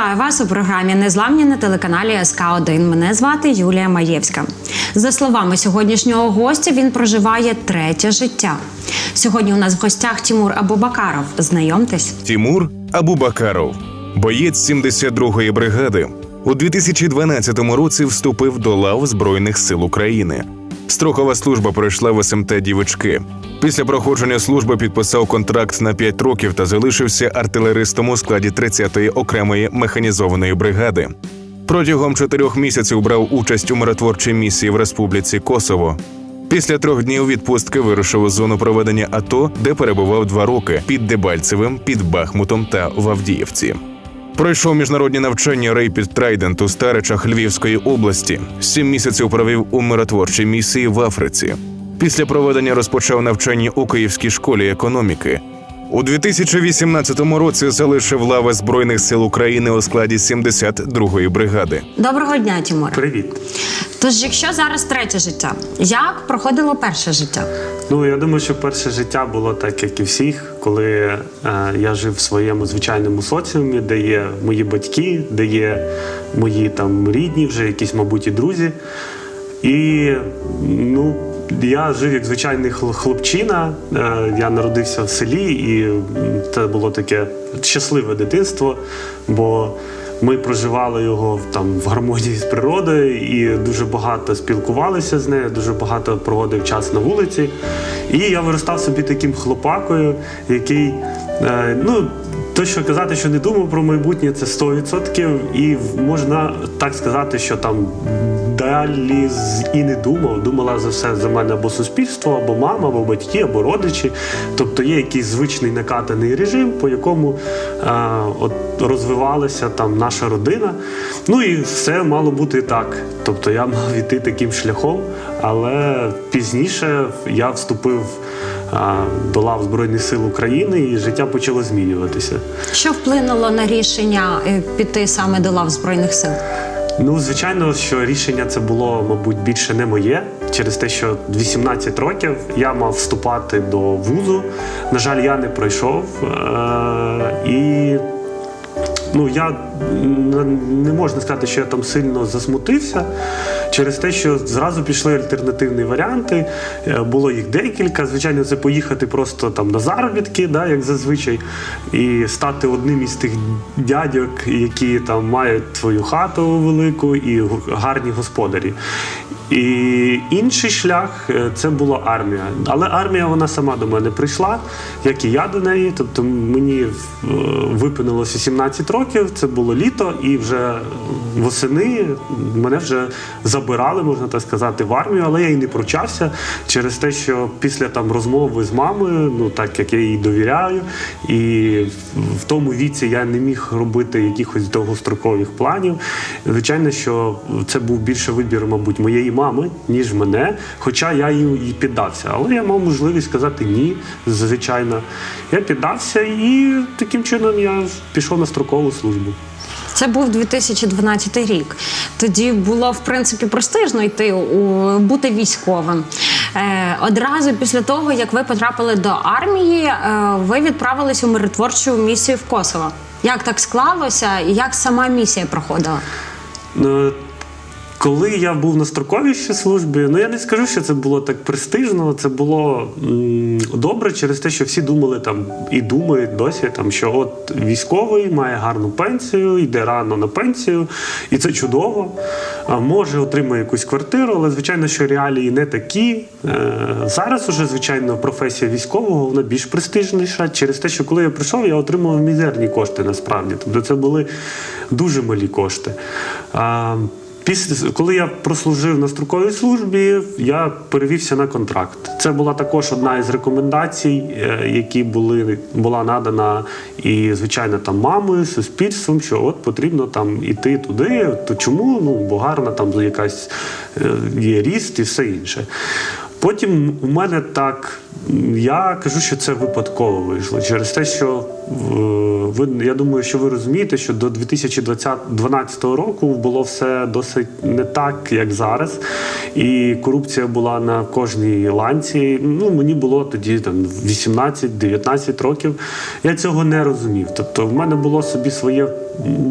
Вітаю вас у програмі Незламні на телеканалі СК 1 Мене звати Юлія Маєвська. За словами сьогоднішнього гостя, він проживає третє життя. Сьогодні у нас в гостях Тімур Абубакаров. Знайомтесь. Тімур Абубакаров, боєць 72-ї бригади, у 2012 році вступив до лав Збройних сил України. Строкова служба пройшла в СМТ Дівички. Після проходження служби підписав контракт на 5 років та залишився артилеристом у складі 30-ї окремої механізованої бригади. Протягом чотирьох місяців брав участь у миротворчій місії в Республіці Косово. Після трьох днів відпустки вирушив у зону проведення АТО, де перебував два роки під Дебальцевим, під Бахмутом та в Авдіївці. Пройшов міжнародні навчання Рейпід Трайдент у Старичах Львівської області. Сім місяців провів у миротворчій місії в Африці. Після проведення розпочав навчання у Київській школі економіки. У 2018 році залишив лави Збройних сил України у складі 72-ї бригади. Доброго дня, Тімур. Привіт. Тож, якщо зараз третє життя, як проходило перше життя? Ну я думаю, що перше життя було так, як і всіх, коли е, я жив в своєму звичайному соціумі, де є мої батьки, де є мої там рідні, вже якісь, мабуть, і друзі. І ну, я жив як звичайний хлопчина. Е, я народився в селі, і це було таке щасливе дитинство, бо ми проживали його там в гармонії з природою і дуже багато спілкувалися з нею, дуже багато проводив час на вулиці. І я виростав собі таким хлопакою, який, е, ну, то, що казати, що не думав про майбутнє, це 100%. І можна так сказати, що там далі і не думав. Думала за все за мене або суспільство, або мама, або батьки, або родичі. Тобто є якийсь звичний накатаний режим, по якому е, от розвивалася там наша родина. Ну і все мало бути так. Тобто я мав іти таким шляхом, але пізніше я вступив до лав Збройних сил України і життя почало змінюватися. Що вплинуло на рішення е, піти саме до лав Збройних сил? Ну, звичайно, що рішення це було, мабуть, більше не моє, через те, що 18 років я мав вступати до вузу. На жаль, я не пройшов. Е- і ну, я не можна сказати, що я там сильно засмутився через те, що зразу пішли альтернативні варіанти. Е, Було їх декілька. Звичайно, це поїхати просто там на заробітки, да, як зазвичай, і стати одним із тих дядьок, які там мають твою хату велику і гарні господарі. І інший шлях е, це була армія. Але армія вона сама до мене прийшла, як і я до неї. Тобто мені е, випинулося 17 років, це було літо, і вже восени мене вже забирали, можна так сказати, в армію, але я і не пручався через те, що після там розмови з мамою, ну так як я їй довіряю, і в тому віці я не міг робити якихось довгострокових планів. Звичайно, що це був більше вибір, мабуть, моєї мами, ніж мене. Хоча я їй піддався. Але я мав можливість сказати ні, звичайно. Я піддався і таким чином я пішов на строкову службу. Це був 2012 рік. Тоді було в принципі престижно йти у бути військовим. Е, одразу після того, як ви потрапили до армії, е, ви відправились у миротворчу місію в Косово. Як так склалося, і як сама місія проходила? Коли я був на строковій службі, ну я не скажу, що це було так престижно. Це було м, добре через те, що всі думали там і думають досі, там що от військовий має гарну пенсію, йде рано на пенсію, і це чудово. А може отримує якусь квартиру, але звичайно, що реалії не такі. Е, зараз уже звичайно професія військового вона більш престижніша через те, що коли я прийшов, я отримував мізерні кошти насправді. Тобто це були дуже малі кошти. А, Після коли я прослужив на строковій службі, я перевівся на контракт. Це була також одна із рекомендацій, е, які були була надана і звичайно там мамою, суспільством, що от потрібно там іти туди. То чому? Ну бо гарна там якась е, є ріст і все інше. Потім у мене так, я кажу, що це випадково вийшло через те, що е, ви, я думаю, що ви розумієте, що до 2012 року було все досить не так, як зараз. І корупція була на кожній ланці. Ну, мені було тоді там 18-19 років. Я цього не розумів. Тобто, в мене було собі своє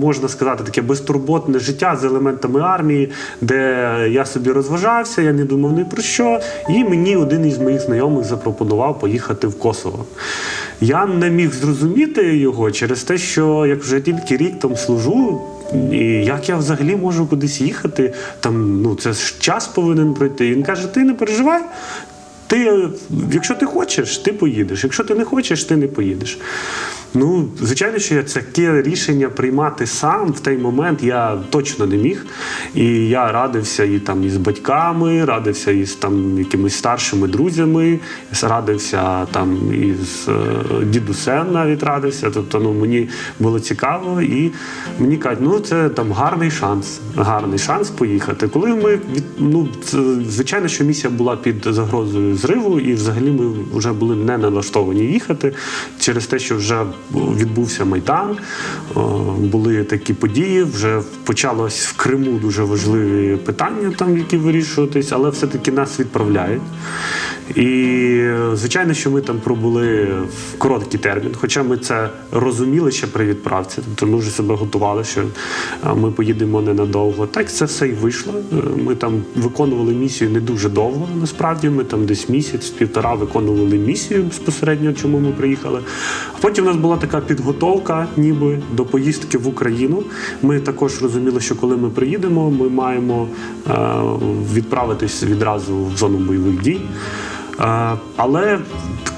можна сказати, таке безтурботне життя з елементами армії, де я собі розважався, я не думав ні про що. І мені один із моїх знайомих запропонував поїхати в Косово. Я не міг зрозуміти його через те, що як вже тільки рік там служу. І як я взагалі можу кудись їхати? Там ну це ж час повинен пройти. Він каже: ти не переживай. Ти, якщо ти хочеш, ти поїдеш. Якщо ти не хочеш, ти не поїдеш. Ну, звичайно, що я таке рішення приймати сам в той момент я точно не міг. І я радився і там із батьками, радився із там якимись старшими друзями, радився там із е, дідусем навіть радився. Тобто, ну мені було цікаво, і мені кажуть, ну це там гарний шанс, гарний шанс поїхати. Коли ми ну звичайно, що місія була під загрозою зриву, і взагалі ми вже були не налаштовані їхати через те, що вже відбувся майдан. Були такі події. Вже почалось в Криму дуже важливі питання, там які вирішуватись, але все-таки нас відправляють. І звичайно, що ми там пробули в короткий термін, хоча ми це розуміли ще при відправці. Тобто ми вже себе готували, що ми поїдемо ненадовго. Так це все і вийшло. Е, Ми там виконували місію не дуже довго. Насправді ми там десь місяць, півтора виконували місію безпосередньо, чому ми приїхали. А потім у нас була така підготовка, ніби до поїздки в Україну. Ми також розуміли, що коли ми приїдемо, ми маємо е, відправитись відразу в зону бойових дій. Е, Але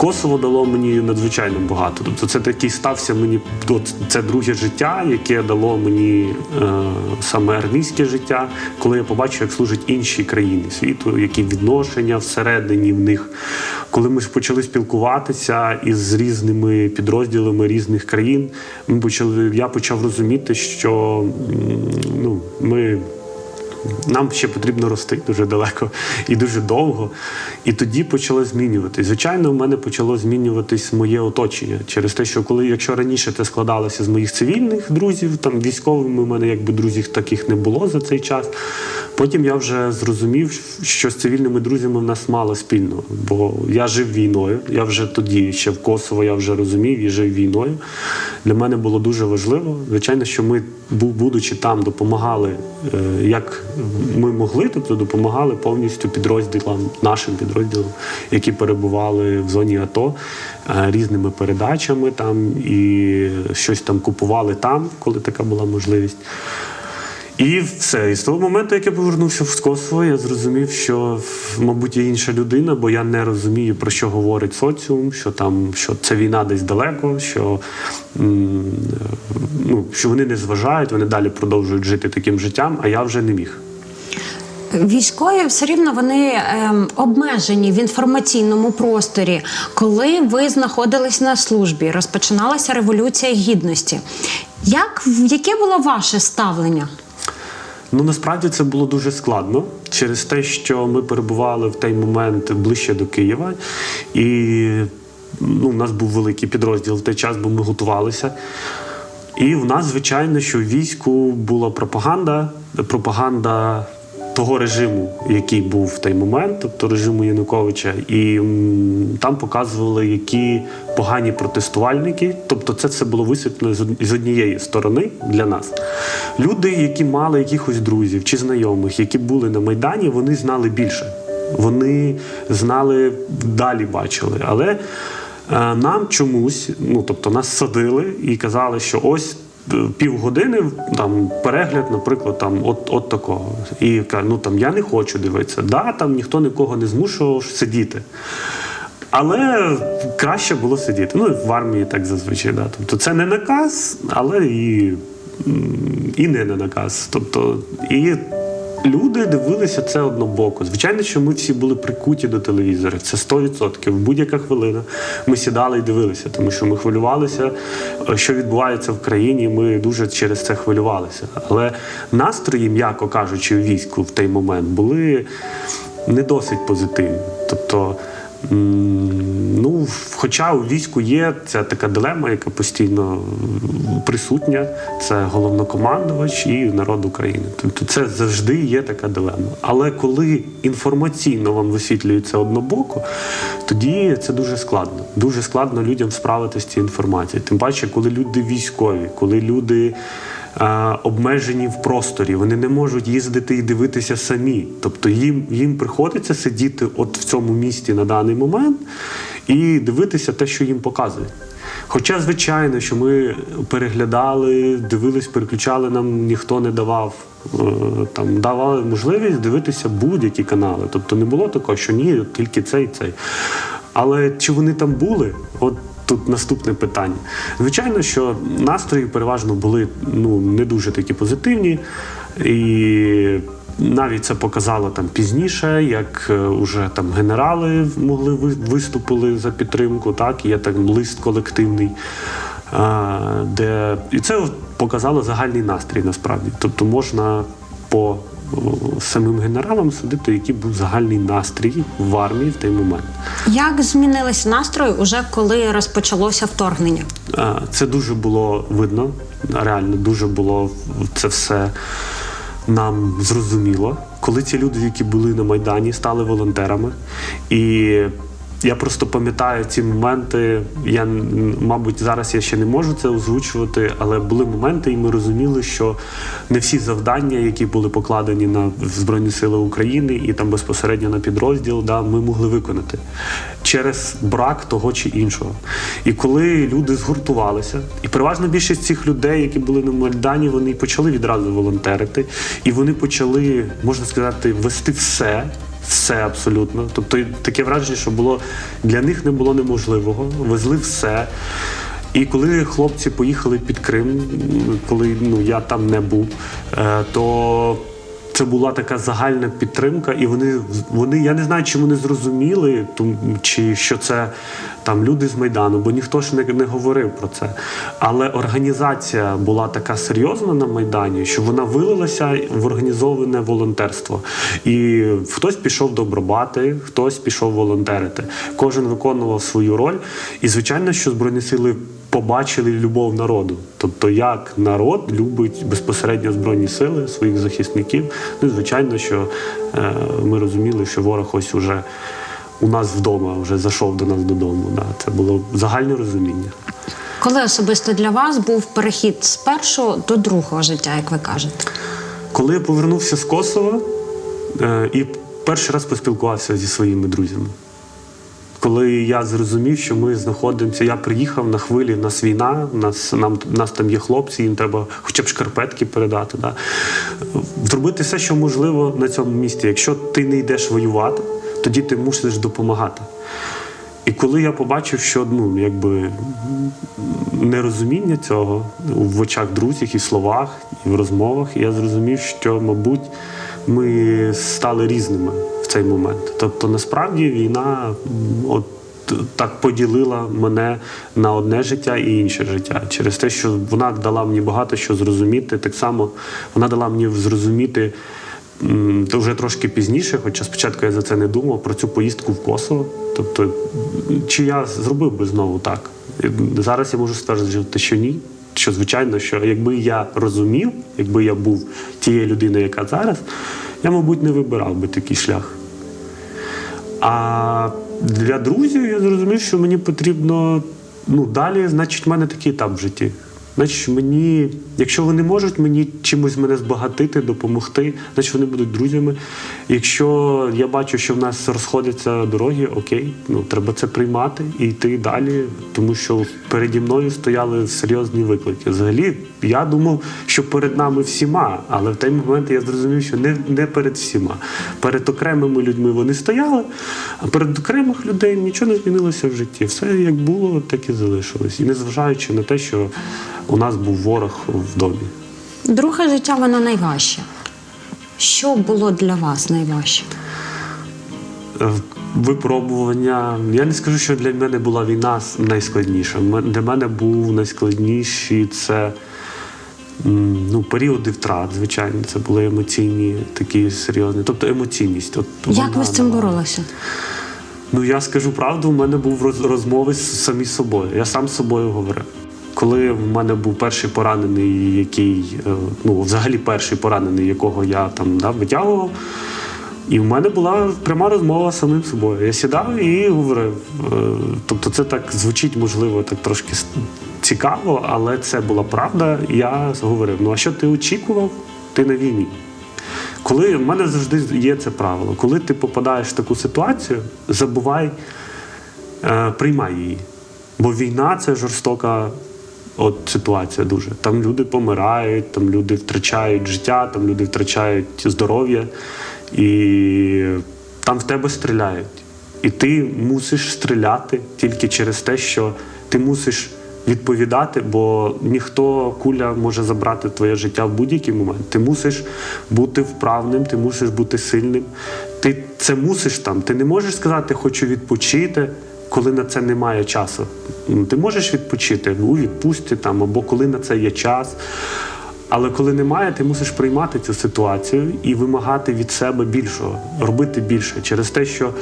Косово дало мені надзвичайно багато. Тобто це такий стався мені це друге життя, яке дало мені е, саме армійське життя, коли я побачив, як служать інші країни світу, які відношення всередині в них. Коли ми почали спілкуватися із різними підрозділами різних країн, ми почали, я почав розуміти, що ну, ми нам ще потрібно рости дуже далеко і дуже довго. І тоді почало змінюватись. Звичайно, в мене почало змінюватись моє оточення через те, що коли, якщо раніше це складалося з моїх цивільних друзів, там військовими, у мене якби друзів таких не було за цей час. Потім я вже зрозумів, що з цивільними друзями в нас мало спільного, бо я жив війною. Я вже тоді, ще в Косово, я вже розумів і жив війною. Для мене було дуже важливо. Звичайно, що ми, бу- будучи там, допомагали е, як ми могли, тобто допомагали повністю підрозділам, нашим підрозділам, які перебували в зоні АТО е, різними передачами там і щось там купували там, коли така була можливість. І все. І з того моменту, як я повернувся з Косово, я зрозумів, що мабуть я інша людина, бо я не розумію, про що говорить соціум, що там що це війна десь далеко, що, ну, що вони не зважають, вони далі продовжують жити таким життям, а я вже не міг. Військові все рівно вони ем, обмежені в інформаційному просторі. Коли ви знаходились на службі, розпочиналася революція гідності. Як яке було ваше ставлення? Ну насправді це було дуже складно через те, що ми перебували в той момент ближче до Києва, і ну, у нас був великий підрозділ в той час, бо ми готувалися. І в нас, звичайно, що в війську була пропаганда, пропаганда того режиму, який був в той момент, тобто режиму Януковича, і там показували, які погані протестувальники. Тобто, це все було висвітлено з однієї сторони для нас. Люди, які мали якихось друзів чи знайомих, які були на майдані, вони знали більше. Вони знали далі бачили, але е, нам чомусь, ну тобто нас садили і казали, що ось півгодини там перегляд, наприклад, там от, от такого. І каже, ну там я не хочу дивитися. Да, там ніхто нікого не змушував сидіти. Але краще було сидіти. Ну, в армії так зазвичай. Да. Тобто це не наказ, але і, і не на наказ. Тобто, і люди дивилися це однобоко. Звичайно, що ми всі були прикуті до телевізора. Це 100%. Будь-яка хвилина ми сідали і дивилися, тому що ми хвилювалися, е, що відбувається в країні. Ми дуже через це хвилювалися. Але настрої, м'яко кажучи, у війську в той момент були не досить позитивні. Тобто Ну, хоча у війську є ця така дилема, яка постійно присутня, це головнокомандувач і народ України. Тобто це завжди є така дилема. Але коли інформаційно вам висвітлюється однобоко, тоді це дуже складно. Дуже складно людям справитися з цією інформацією. Тим паче, коли люди військові, коли люди обмежені в просторі, вони не можуть їздити і дивитися самі. Тобто їм, їм приходиться сидіти от в цьому місті на даний момент і дивитися те, що їм показують. Хоча, звичайно, що ми переглядали, дивились, переключали, нам ніхто не давав. е, Там давали можливість дивитися будь-які канали. Тобто не було такого, що ні, тільки цей цей. Але чи вони там були? От тут наступне питання. Звичайно, що настрої переважно були ну, не дуже такі позитивні. І навіть це показало там пізніше, як е, уже там генерали могли виступили за підтримку. Так, є там лист колективний. Де і це показало загальний настрій насправді. Тобто можна по самим генералам судити, який був загальний настрій в армії в той момент. Як змінилися настрої уже коли розпочалося вторгнення? Це дуже було видно. Реально дуже було це все нам зрозуміло. Коли ці люди, які були на Майдані, стали волонтерами. І я просто пам'ятаю ці моменти. Я, мабуть, зараз я ще не можу це озвучувати, але були моменти, і ми розуміли, що не всі завдання, які були покладені на Збройні Сили України і там безпосередньо на підрозділ, да, ми могли виконати через брак того чи іншого. І коли люди згуртувалися, і переважно більшість цих людей, які були на Майдані, вони почали відразу волонтерити, і вони почали, можна сказати, вести все. Все абсолютно. Тобто таке враження, що було для них не було неможливого, везли все. І коли хлопці поїхали під Крим, коли ну, я там не був, е, то це була така загальна підтримка, і вони, вони я не знаю, чи вони зрозуміли, чи що це там люди з Майдану, бо ніхто ж не, не говорив про це. Але організація була така серйозна на Майдані, що вона вилилася в організоване волонтерство. І хтось пішов добробати, хтось пішов волонтерити. Кожен виконував свою роль. І звичайно, що Збройні сили побачили любов народу. Тобто, як народ любить безпосередньо збройні сили своїх захисників. Ну і звичайно, що е, ми розуміли, що ворог ось уже у нас вдома вже зайшов до нас додому. Да. Це було загальне розуміння. Коли особисто для вас був перехід з першого до другого життя, як ви кажете? Коли я повернувся з Косова е, і перший раз поспілкувався зі своїми друзями. Коли я зрозумів, що ми знаходимося, я приїхав на хвилі, нас війна, нас, нам, нас там є хлопці, їм треба хоча б шкарпетки передати. Да. Зробити все, що можливо на цьому місці. Якщо ти не йдеш воювати, тоді ти мусиш допомагати. І коли я побачив, що ну, якби нерозуміння цього в очах друзів і в словах, і в розмовах, я зрозумів, що, мабуть, ми стали різними цей момент. Тобто, насправді війна от так поділила мене на одне життя і інше життя. Через те, що вона дала мені багато що зрозуміти. Так само вона дала мені зрозуміти. То вже трошки пізніше, хоча спочатку я за це не думав, про цю поїздку в Косово. Тобто, чи я зробив би знову так? Зараз я можу стверджувати, що ні. Що звичайно, що якби я розумів, якби я був тією людиною, яка зараз, я, мабуть, не вибирав би такий шлях. А для друзів я зрозумів, що мені потрібно ну, далі, значить, в мене такий етап в житті. Значить, мені, якщо вони можуть мені чимось мене збагатити, допомогти, значить вони будуть друзями. Якщо я бачу, що в нас розходяться дороги, окей, ну треба це приймати і йти далі, тому що переді мною стояли серйозні виклики. Взагалі, я думав, що перед нами всіма, але в той момент я зрозумів, що не, не перед всіма. Перед окремими людьми вони стояли, а перед окремих людей нічого не змінилося в житті. Все як було, так і залишилось. І незважаючи на те, що у нас був ворог в домі. Друге життя воно найважче. Що було для вас найважче? Е, Випробування. Я не скажу, що для мене була війна найскладніша. Для мене був найскладніший це ну, періоди втрат, звичайно. Це були емоційні, такі серйозні. Тобто емоційність. От Як ви з цим давала. боролися? Ну я скажу правду, у мене був розмови з самі з собою. Я сам з собою говорив. Коли в мене був перший поранений, який е, ну взагалі перший поранений, якого я там да, витягував. І в мене була пряма розмова з самим собою. Я сідав і говорив. Е, Тобто, це так звучить, можливо, так трошки цікаво, але це була правда. Я говорив: ну а що ти очікував? Ти на війні. Коли в мене завжди є це правило, коли ти попадаєш в таку ситуацію, забувай, е, приймай її. Бо війна це жорстока от, ситуація дуже. Там люди помирають, там люди втрачають життя, там люди втрачають здоров'я, і там в тебе стріляють. І ти мусиш стріляти тільки через те, що ти мусиш відповідати, бо ніхто куля може забрати твоє життя в будь-який момент. Ти мусиш бути вправним, ти мусиш бути сильним. Ти це мусиш там. Ти не можеш сказати, хочу відпочити, коли на це немає часу. Ну, Ти можеш відпочити у відпустці там, або коли на це є час. Але коли немає, ти мусиш приймати цю ситуацію і вимагати від себе більшого, робити більше через те, що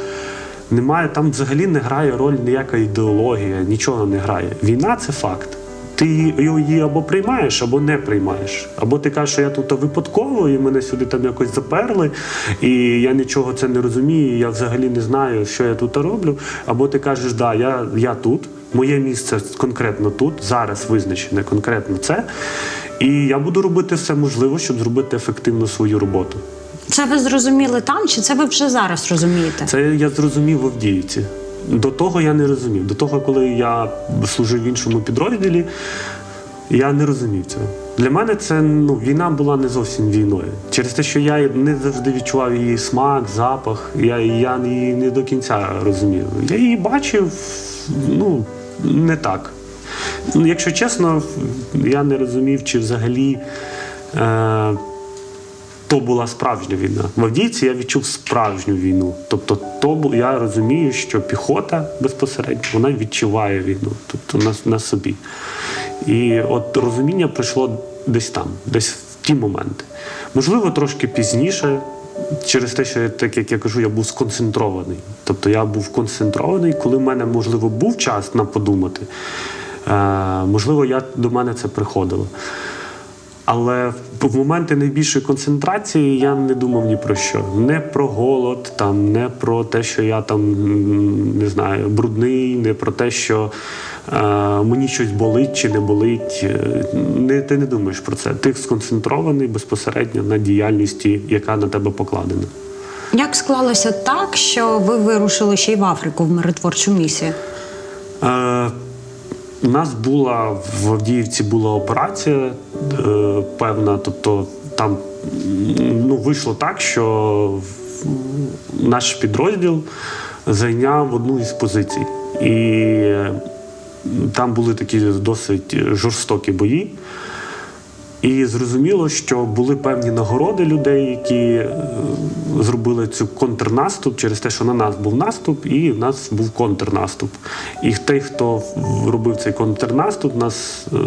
немає там взагалі не грає роль ніяка ідеологія, нічого не грає. Війна це факт. Ти її або приймаєш, або не приймаєш. Або ти кажеш, що я тут випадково, і мене сюди там якось заперли, і я нічого це не розумію, я взагалі не знаю, що я тут роблю. Або ти кажеш, да, я, я тут, моє місце конкретно тут, зараз визначене конкретно це. І я буду робити все можливе, щоб зробити ефективно свою роботу. Це ви зрозуміли там, чи це ви вже зараз розумієте? Це я зрозумів в Авдіївці. До того я не розумів. До того, коли я служив в іншому підрозділі, я не розумів цього. Для мене це ну, війна була не зовсім війною. Через те, що я не завжди відчував її смак, запах, я, я її не до кінця розумів. Я її бачив ну, не так. Ну, Якщо чесно, я не розумів, чи взагалі. Е- то була справжня війна. В Авдіївці я відчув справжню війну. Тобто, то я розумію, що піхота безпосередньо вона відчуває війну, тобто на, на собі. І от розуміння прийшло десь там, десь в ті моменти. Можливо, трошки пізніше, через те, що так як я кажу, я був сконцентрований. Тобто я був концентрований, коли в мене, можливо, був час на подумати. Е, можливо, я, до мене це приходило. Але в моменти найбільшої концентрації я не думав ні про що. Не про голод, там, не про те, що я там не знаю, брудний, не про те, що е, мені щось болить чи не болить. Е, Не, ти не думаєш про це. Ти сконцентрований безпосередньо на діяльності, яка на тебе покладена. Як склалося так, що ви вирушили ще й в Африку в миротворчу місію? Е, у нас була в Авдіївці була операція е, певна, тобто там ну, вийшло так, що наш підрозділ зайняв одну із позицій. І там були такі досить жорстокі бої. І зрозуміло, що були певні нагороди людей, які е, зробили цю контрнаступ через те, що на нас був наступ, і в нас був контрнаступ. І той, хто робив цей контрнаступ, нас е,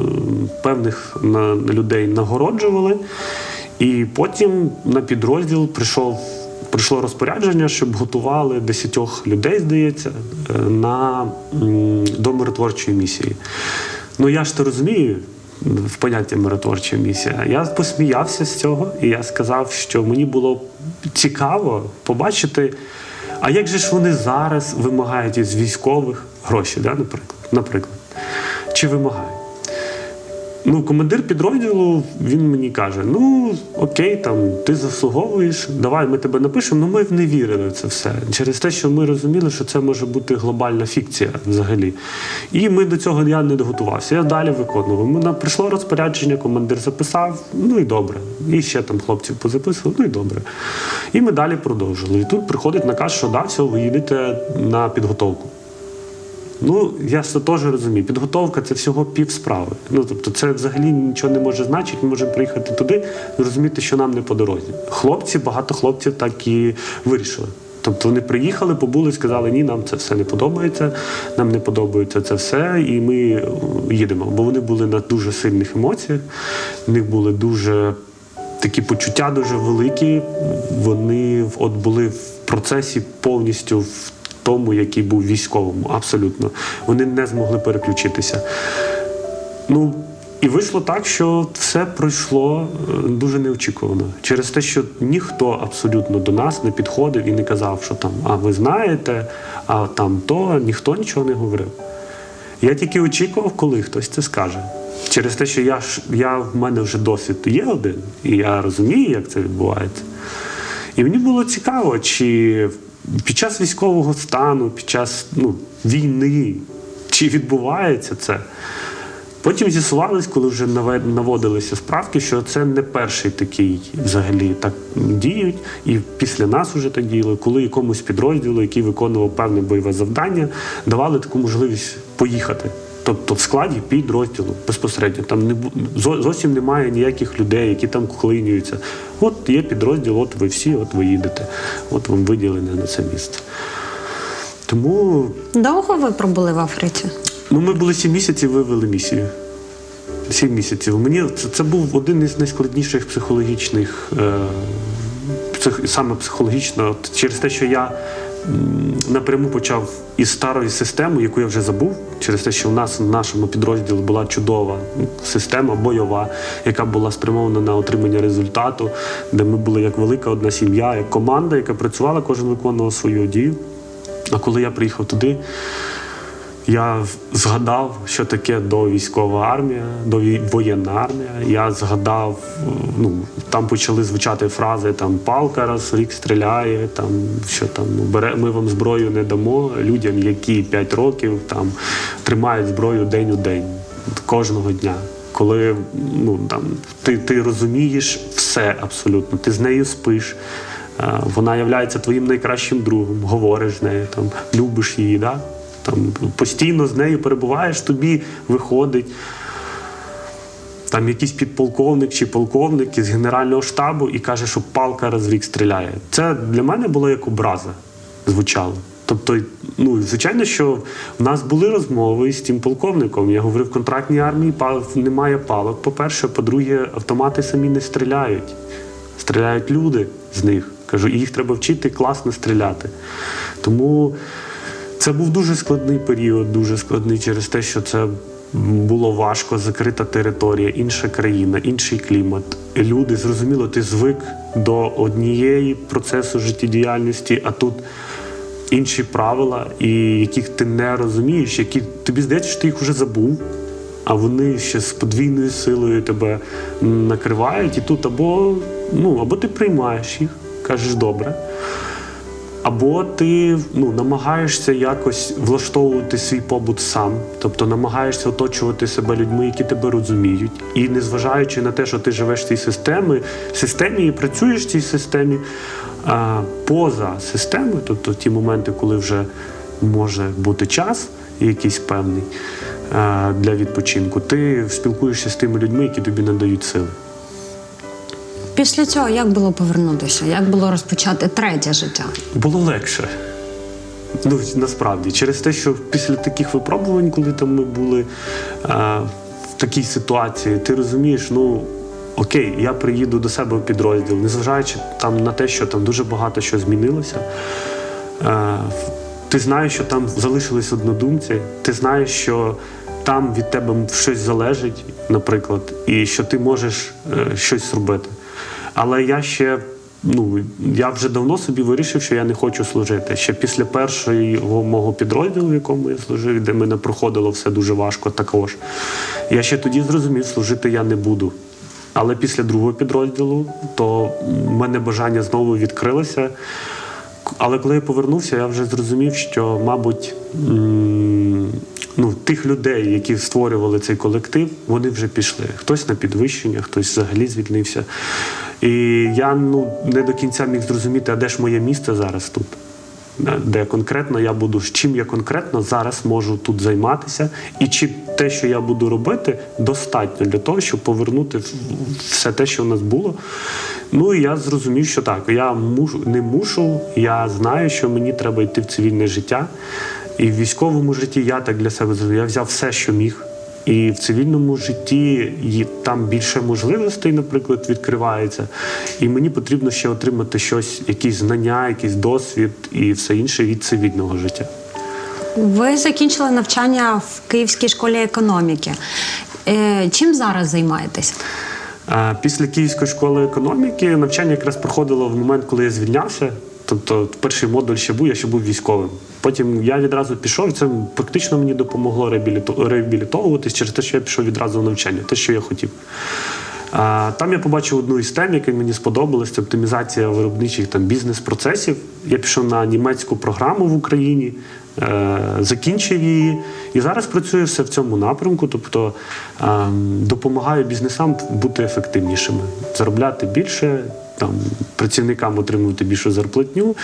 певних людей нагороджували. І потім на підрозділ прийшов. Прийшло розпорядження, щоб готували десятьох людей, здається, е, на до миротворчої місії. Ну я ж то розумію в поняття миротворча місія. Я посміявся з цього, і я сказав, що мені було цікаво побачити, а як же ж вони зараз вимагають із військових гроші, да, наприклад, наприклад. Чи вимагають? Ну, командир підрозділу він мені каже: ну окей, там ти заслуговуєш, давай ми тебе напишемо. Ну ми в не вірили в це все через те, що ми розуміли, що це може бути глобальна фікція взагалі. І ми до цього я не готувався. Я далі виконував. Мене прийшло розпорядження, командир записав, ну і добре. І ще там хлопців позаписував, ну і добре. І ми далі продовжили. І тут приходить наказ, що да, все, ви їдете на підготовку. Ну, я це теж розумію. Підготовка це всього пів справи. Ну тобто, це взагалі нічого не може значити. Ми можемо приїхати туди і розуміти, що нам не по дорозі. Хлопці, багато хлопців так і вирішили. Тобто вони приїхали, побули, сказали, ні, нам це все не подобається, нам не подобається це все, і ми е, їдемо. Бо вони були на дуже сильних емоціях, в них були дуже такі почуття дуже великі. Вони от були в процесі повністю в тому, який був військовому. Абсолютно. Вони не змогли переключитися. Ну, і вийшло так, що все пройшло е, дуже неочікувано. Через те, що ніхто абсолютно до нас не підходив і не казав, що там, а ви знаєте, а там то ніхто нічого не говорив. Я тільки очікував, коли хтось це скаже. Через те, що я я в мене вже досвід є один, і я розумію, як це відбувається. І мені було цікаво, чи під час військового стану, під час ну, війни, чи відбувається це. Потім з'ясувалось, коли вже наводилися справки, що це не перший такий взагалі так діють, і після нас вже так діяли, коли якомусь підрозділу, який виконував певне бойове завдання, давали таку можливість поїхати. Тобто в складі підрозділу безпосередньо там не зовсім немає ніяких людей, які там клинюються. От є підрозділ, от ви всі, от ви їдете, от вам виділене на це місце. Тому Довго ви пробули в Африці? Ну, ми були сім місяців, вивели місію. Сім місяців. Мені це, це був один із найскладніших психологічних, е, псих, саме психологічно, через те, що я напряму почав із старої системи, яку я вже забув, через те, що в нас в нашому підрозділі була чудова система бойова, яка була спрямована на отримання результату, де ми були як велика одна сім'я, як команда, яка працювала, кожен виконував свою дію. А коли я приїхав туди, я згадав, що таке довійськова армія, довоєнна армія. Я згадав, ну там почали звучати фрази там палка раз в рік стріляє, там що там ну, бере, ми вам зброю не дамо людям, які 5 років там тримають зброю день у день, кожного дня. Коли ну там ти, ти розумієш все абсолютно, ти з нею спиш. е, Вона є твоїм найкращим другом, говориш з нею, там любиш її, да? Там постійно з нею перебуваєш, тобі виходить там якийсь підполковник чи полковник із Генерального штабу і каже, що палка раз в рік стріляє. Це для мене було як образа звучало. Тобто, ну звичайно, що в нас були розмови з тим полковником. Я говорив, в контрактній армії немає палок. По-перше, по-друге, автомати самі не стріляють. Стріляють люди з них. Кажу, і їх треба вчити класно стріляти. Тому це був дуже складний період, дуже складний через те, що це було важко, закрита територія, інша країна, інший клімат. Люди, зрозуміло, ти звик до однієї процесу життєдіяльності, а тут інші правила, і яких ти не розумієш, які тобі здається, що ти їх вже забув. А вони ще з подвійною силою тебе накривають, і тут або, ну, або ти приймаєш їх, кажеш добре, або ти ну, намагаєшся якось влаштовувати свій побут сам, тобто намагаєшся оточувати себе людьми, які тебе розуміють. І незважаючи на те, що ти живеш в цій системі, системі і працюєш в цій системі, а, поза системою, тобто ті моменти, коли вже може бути час якийсь певний а, для відпочинку, ти спілкуєшся з тими людьми, які тобі надають сили. Після цього як було повернутися? Як було розпочати третє життя? Було легше. Ну, насправді, через те, що після таких випробувань, коли там ми були а, в такій ситуації, ти розумієш, ну окей, я приїду до себе в підрозділ, незважаючи там на те, що там дуже багато що змінилося. А, ти знаєш, що там залишились однодумці, ти знаєш, що там від тебе щось залежить, наприклад, і що ти можеш е, щось зробити. Але я ще ну я вже давно собі вирішив, що я не хочу служити. Ще після першого мого підрозділу, в якому я служив, де мене проходило все дуже важко, також я ще тоді зрозумів, служити я не буду. Але після другого підрозділу, то в мене бажання знову відкрилося. Але коли я повернувся, я вже зрозумів, що, мабуть, ну, тих людей, які створювали цей колектив, вони вже пішли. Хтось на підвищення, хтось взагалі звільнився. І я ну, не до кінця міг зрозуміти, а де ж моє місце зараз тут. Е, Де конкретно я буду, з чим я конкретно зараз можу тут займатися, і чи те, що я буду робити, достатньо для того, щоб повернути все те, що в нас було. Ну і я зрозумів, що так, я мушу, не мушу, я знаю, що мені треба йти в цивільне життя. І в військовому житті я так для себе зрозумів. Я взяв все, що міг. І в цивільному житті там більше можливостей, наприклад, відкривається. І мені потрібно ще отримати щось, якісь знання, якийсь досвід і все інше від цивільного життя. Ви закінчили навчання в Київській школі економіки. Е, Чим зараз займаєтесь? Після Київської школи економіки навчання якраз проходило в момент, коли я звільнявся. Тобто перший модуль ще був, я ще був військовим. Потім я відразу пішов, це практично мені допомогло реабілітовуватись через те, що я пішов відразу в навчання, те, що я хотів. Там я побачив одну із тем, яка мені сподобалась, оптимізація виробничих там бізнес-процесів. Я пішов на німецьку програму в Україні, закінчив її і зараз працюю все в цьому напрямку, тобто е, допомагаю бізнесам бути ефективнішими, заробляти більше. Там працівникам отримувати більшу зарплатню,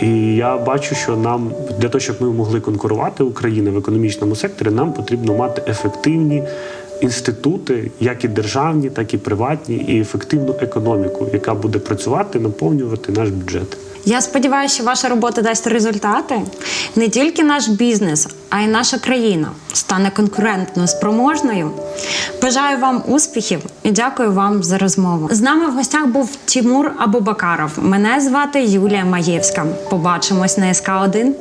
і я бачу, що нам для того, щоб ми могли конкурувати Україна в економічному секторі, нам потрібно мати ефективні інститути, як і державні, так і приватні, і ефективну економіку, яка буде працювати, наповнювати наш бюджет. Я сподіваюся, що ваша робота дасть результати. Не тільки наш бізнес, а й наша країна стане конкурентно спроможною. Бажаю вам успіхів і дякую вам за розмову. З нами в гостях був Тімур Абубакаров. Мене звати Юлія Маєвська. Побачимось на СК 1